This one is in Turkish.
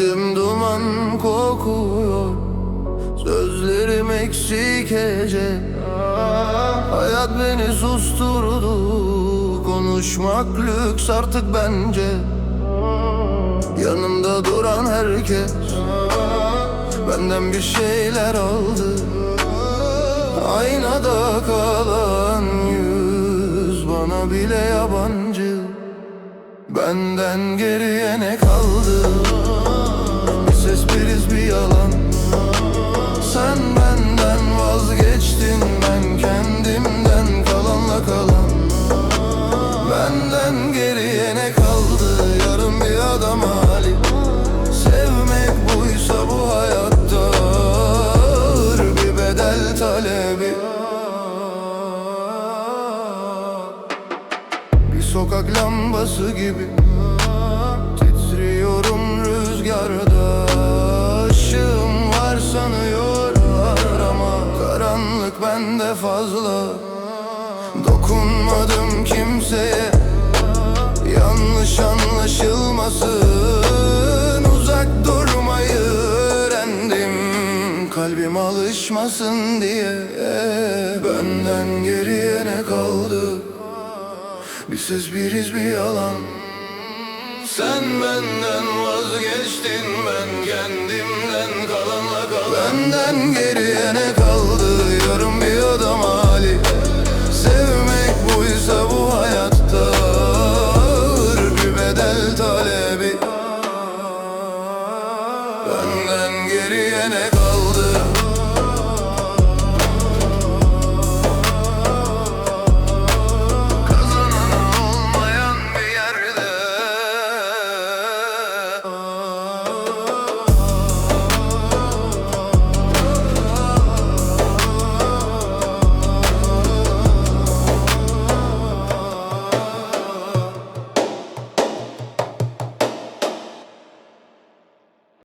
Gözüm duman kokuyor. Sözlerim eksik hece Hayat beni susturdu. Konuşmak lüks artık bence. Yanımda duran herkes Benden bir şeyler aldı. Aynada kalan yüz Bana bile yabancı. Benden geriye ne kaldı? Sokak lambası gibi. Titriyorum rüzgarda. Işığım var sanıyorlar ama Karanlık bende fazla. Dokunmadım kimseye. Yanlış anlaşılmasın. Uzak durmayı öğrendim. Kalbim alışmasın diye. Benden geriye ne kaldı bir ses biriz bir yalan. Sen benden vazgeçtin ben kendimden kalanla kalan. Benden geriye ne kaldı yarım bir adam hali. Sevmek buysa bu hayatta ağır bir bedel talebi. Benden geriye ne kaldı